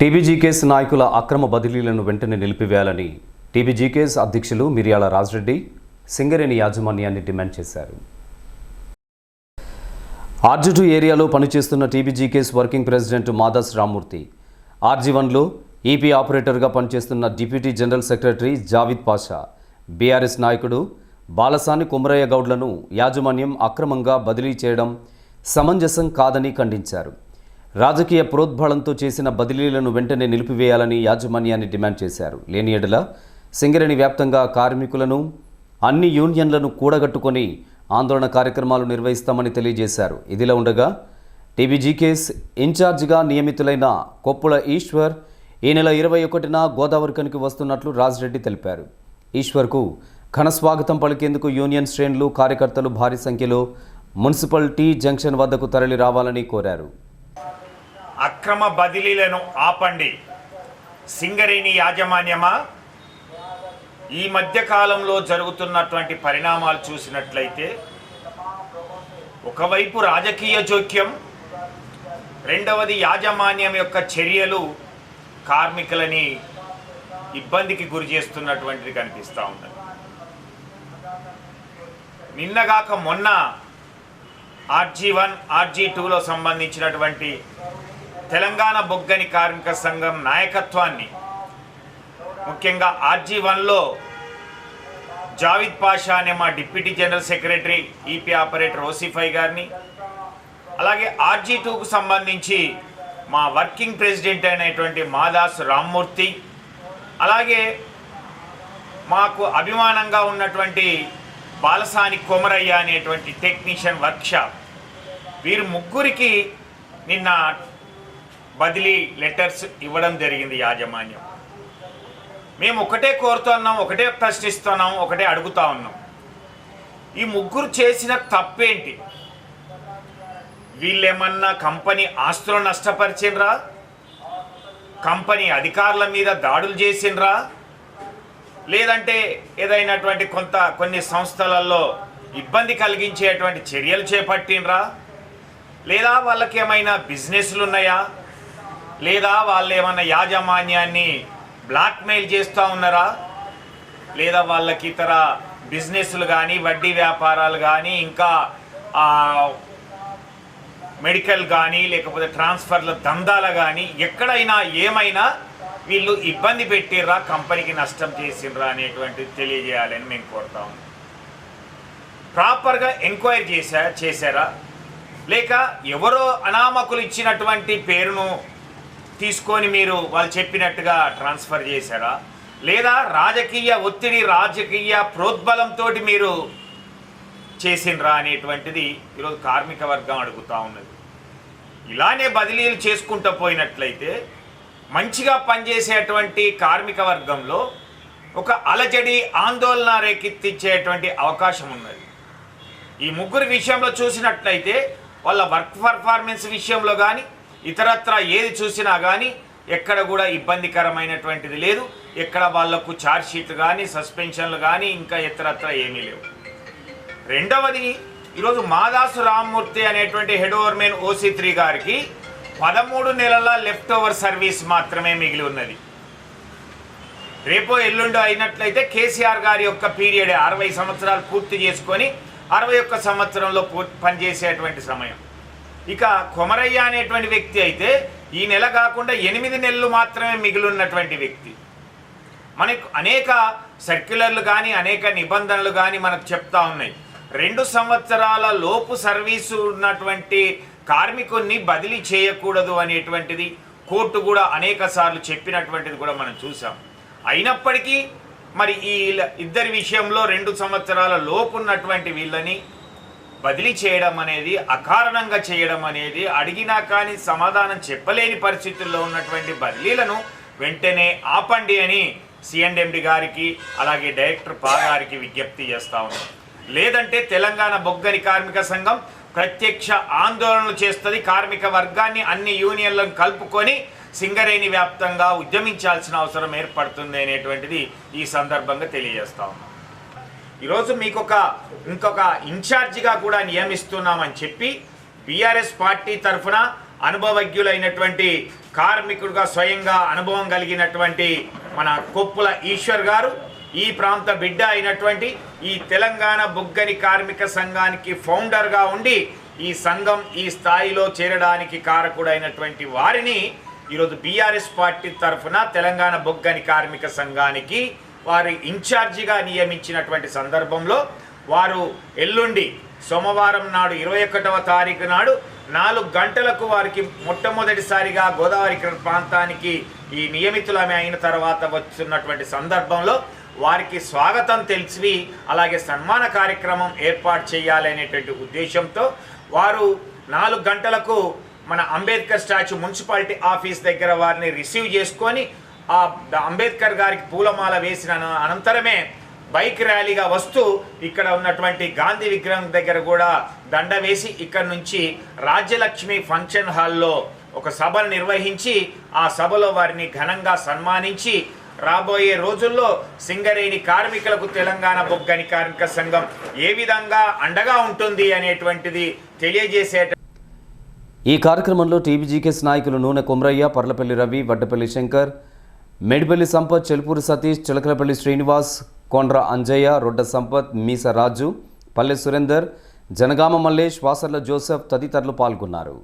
TBGKS నాయకుల అక్రమ బదిలీలను వెంటనే నిలిపివేయాలని టీబీజీకేస్ అధ్యక్షులు మిర్యాల రాజరెడ్డి సింగరేణి యాజమాన్యాన్ని డిమాండ్ చేశారు. ఆర్జిటూ ఏరియాలో పనిచేస్తున్న TBGKS working president Madas Rammurthy RG వన్లో ఈపీ ఆపరేటర్గా పనిచేస్తున్న deputy general secretary Javid Pasha BRS నాయకుడు బాలసాని కుమరయ్య గౌడ్లను యాజమాన్యం అక్రమంగా బదిలీ చేయడం సమంజసం కాదని ఖండించారు. రాజకీయ ప్రోద్బలంతో చేసిన బదిలీలను వెంటనే నిలిపివేయాలని యాజమాన్యాన్ని డిమాండ్ చేశారు. లేని ఎడల సింగరేణి వ్యాప్తంగా కార్మికులను అన్ని యూనియన్లను కూడగట్టుకొని ఆందోళన కార్యక్రమాలు నిర్వహిస్తామని తెలియజేశారు. ఇదిలా ఉండగా టీబీజీకేస్ ఇన్ఛార్జిగా నియమితులైన కొప్పుల ఈశ్వర్ ఈ నెల ఇరవై ఒకటిన గోదావరికనికి వస్తున్నట్లు రాజిరెడ్డి తెలిపారు. ఈశ్వర్కు ఘనస్వాగతం పలికేందుకు యూనియన్ శ్రేణులు కార్యకర్తలు భారీ సంఖ్యలో మున్సిపల్ టీ జంక్షన్ వద్దకు తరలి రావాలని కోరారు. అక్రమ బదిలీలను ఆపండి. సింగరేణి యాజమాన్యమా? ఈ మధ్యకాలంలో జరుగుతున్నటువంటి పరిణామాలు చూసినట్లయితే ఒకవైపు రాజకీయ జోక్యం రెండవది యాజమాన్యం యొక్క చర్యలు కార్మికులని ఇబ్బందికి గురి చేస్తున్నటువంటిది కనిపిస్తూ ఉన్నది. నిన్నగాక మొన్న ఆర్జీ వన్ ఆర్జీ టూలో సంబంధించినటువంటి తెలంగాణ బొగ్గని కార్మిక సంఘం నాయకత్వాన్ని ముఖ్యంగా ఆర్జీ వన్లో జావిద్ పాషా అనే మా deputy general secretary EP operator ఓసిఫై గారిని అలాగే ఆర్జీ టూకు సంబంధించి మా వర్కింగ్ ప్రెసిడెంట్ అయినటువంటి మాదాస్ రామ్మూర్తి అలాగే మాకు అభిమానంగా ఉన్నటువంటి బాలసాని కొమరయ్య అనేటువంటి టెక్నీషియన్ వర్క్షాప్. వీరు ముగ్గురికి నిన్న బదిలీ లెటర్స్ ఇవ్వడం జరిగింది యాజమాన్యం. మేము ఒకటే కోరుతున్నాం ఒకటే ప్రశ్నిస్తున్నాం ఒకటే అడుగుతా ఉన్నాం. ఈ ముగ్గురు చేసిన తప్పేంటి? వీళ్ళేమన్నా కంపెనీ ఆస్తులను నష్టపరిచిండ్రా? కంపెనీ అధికారుల మీద దాడులు చేసిండ్రా? లేదంటే ఏదైనటువంటి కొంత కొన్ని సంస్థలలో ఇబ్బంది కలిగించేటువంటి చర్యలు చేపట్టినరా లేదా వాళ్ళకి ఏమైనా బిజినెస్లు ఉన్నాయా లేదా వాళ్ళు ఏమైనా యాజమాన్యాన్ని బ్లాక్మెయిల్ చేస్తూ ఉన్నారా? లేదా వాళ్ళకి ఇతర బిజినెస్లు కానీ వడ్డీ వ్యాపారాలు కానీ ఇంకా మెడికల్ కానీ లేకపోతే ట్రాన్స్ఫర్ల దందాలు కానీ ఎక్కడైనా ఏమైనా వీళ్ళు ఇబ్బంది పెట్టిర్రా కంపెనీకి నష్టం చేసిండ్రా అనేటువంటిది తెలియజేయాలని మేము కోరుతా ఉన్నాం. ప్రాపర్గా ఎంక్వైరీ చేశా చేశారా? లేక ఎవరో అనామకులు ఇచ్చినటువంటి పేరును తీసుకొని మీరు వాళ్ళు చెప్పినట్టుగా ట్రాన్స్ఫర్ చేశారా? లేదా రాజకీయ ఒత్తిడి రాజకీయ ప్రోద్బలంతో మీరు చేసిండ్రా అనేటువంటిది ఈరోజు కార్మిక వర్గం అడుగుతూ ఉన్నది. ఇలానే బదిలీలు చేసుకుంటూ పోయినట్లయితే మంచిగా పనిచేసేటువంటి కార్మిక వర్గంలో ఒక అలజడి ఆందోళన రేకెత్తించేటువంటి అవకాశం ఉన్నది. ఈ ముగ్గురు విషయంలో చూసినట్లయితే వాళ్ళ వర్క్ పర్ఫార్మెన్స్ విషయంలో కానీ ఇతరత్ర ఏది చూసినా కానీ ఎక్కడ కూడా ఇబ్బందికరమైనటువంటిది లేదు. ఎక్కడ వాళ్ళకు ఛార్జ్షీట్లు కానీ సస్పెన్షన్లు కానీ ఇంకా ఇతరత్ర ఏమీ లేవు. రెండవది ఈరోజు మాదాసు రామ్మూర్తి అనేటువంటి హెడ్ ఓవర్మెన్ ఓసీ త్రీ గారికి పదమూడు నెలల లెఫ్ట్ ఓవర్ సర్వీస్ మాత్రమే మిగిలి ఉన్నది. రేపో ఎల్లుండో అయినట్లయితే కేసీఆర్ గారి యొక్క పీరియడ్ అరవై సంవత్సరాలు పూర్తి చేసుకొని అరవై ఒక్క సంవత్సరంలో పూర్తి పనిచేసేటువంటి సమయం. ఇక కొమరయ్య అనేటువంటి వ్యక్తి అయితే ఈ నెల కాకుండా ఎనిమిది నెలలు మాత్రమే మిగిలినటువంటి వ్యక్తి. మనకు అనేక సర్క్యులర్లు కానీ అనేక నిబంధనలు కానీ మనకు చెప్తా ఉన్నాయి. రెండు సంవత్సరాల లోపు సర్వీసు ఉన్నటువంటి కార్మికుడిని బదిలీ చేయకూడదు అనేటువంటిది కోర్టు కూడా అనేక సార్లు చెప్పినటువంటిది కూడా మనం చూసాం. అయినప్పటికీ మరి ఈ ఇద్దరి విషయంలో రెండు సంవత్సరాల లోపు ఉన్నటువంటి వీళ్ళని బదిలీ చేయడం అనేది అకారణంగా చేయడం అనేది అడిగినా కానీ సమాధానం చెప్పలేని పరిస్థితుల్లో ఉన్నటువంటి బదిలీలను వెంటనే ఆపండి అని సిఎండ్ఎండి గారికి అలాగే డైరెక్టర్ పా గారికి విజ్ఞప్తి చేస్తా ఉన్నాం. లేదంటే తెలంగాణ బొగ్గని కార్మిక సంఘం ప్రత్యక్ష ఆందోళనలు చేస్తుంది కార్మిక వర్గాన్ని అన్ని యూనియన్లను కలుపుకొని సింగరేణి వ్యాప్తంగా ఉద్యమించాల్సిన అవసరం ఏర్పడుతుంది అనేటువంటిది ఈ సందర్భంగా తెలియజేస్తా ఉన్నాం. ఈరోజు మీకు ఒక ఇంకొక ఇన్ఛార్జిగా కూడా నియమిస్తున్నామని చెప్పి బీఆర్ఎస్ పార్టీ తరఫున అనుభవజ్ఞులైనటువంటి కార్మికుడుగా స్వయంగా అనుభవం కలిగినటువంటి మన కొప్పుల ఈశ్వర్ గారు ఈ ప్రాంత బిడ్డ అయినటువంటి ఈ తెలంగాణ బుగ్గని కార్మిక సంఘానికి ఫౌండర్గా ఉండి ఈ సంఘం ఈ స్థాయిలో చేరడానికి కారకుడైనటువంటి వారిని ఈరోజు బీఆర్ఎస్ పార్టీ తరఫున తెలంగాణ బొగ్గని కార్మిక సంఘానికి వారి ఇన్ఛార్జిగా నియమించినటువంటి సందర్భంలో వారు ఎల్లుండి సోమవారం నాడు ఇరవై ఒకటవ తారీఖు నాడు నాలుగు గంటలకు వారికి మొట్టమొదటిసారిగా గోదావరి ప్రాంతానికి ఈ నియమితులమే అయిన తర్వాత వస్తున్నటువంటి సందర్భంలో వారికి స్వాగతం తెలిసి అలాగే సన్మాన కార్యక్రమం ఏర్పాటు చేయాలనేటువంటి ఉద్దేశంతో వారు నాలుగు గంటలకు మన అంబేద్కర్ స్టాచ్యూ మున్సిపాలిటీ ఆఫీస్ దగ్గర వారిని రిసీవ్ చేసుకొని ఆ అంబేద్కర్ గారికి పూలమాల వేసిన అనంతరమే బైక్ ర్యాలీగా వస్తూ ఇక్కడ ఉన్నటువంటి గాంధీ విగ్రహం దగ్గర కూడా దండ వేసి ఇక్కడ నుంచి రాజ్యలక్ష్మి ఫంక్షన్ హాల్లో ఒక సభను నిర్వహించి ఆ సభలో వారిని ఘనంగా సన్మానించి రాబోయే రోజుల్లో సింగరేణి కార్మికులకు తెలంగాణ బొగ్గని కార్మిక సంఘం ఏ విధంగా అండగా ఉంటుంది అనేటువంటిది తెలియజేసే ఈ కార్యక్రమంలో టీబీజీకేఎస్ నాయకులు నూనె కుమ్రయ్య పర్లపల్లి రవి వడ్డపల్లి శంకర్ మేడిపల్లి సంపత్ చెలుపూరి సతీష్ చిలకలపల్లి శ్రీనివాస్ కొండ్ర అంజయ్య రొడ్డ సంపత్ మీస రాజు పల్లె సురేందర్ జనగామ మల్లేష్ వాసర్ల జోసెఫ్ తదితరులు పాల్గొన్నారు.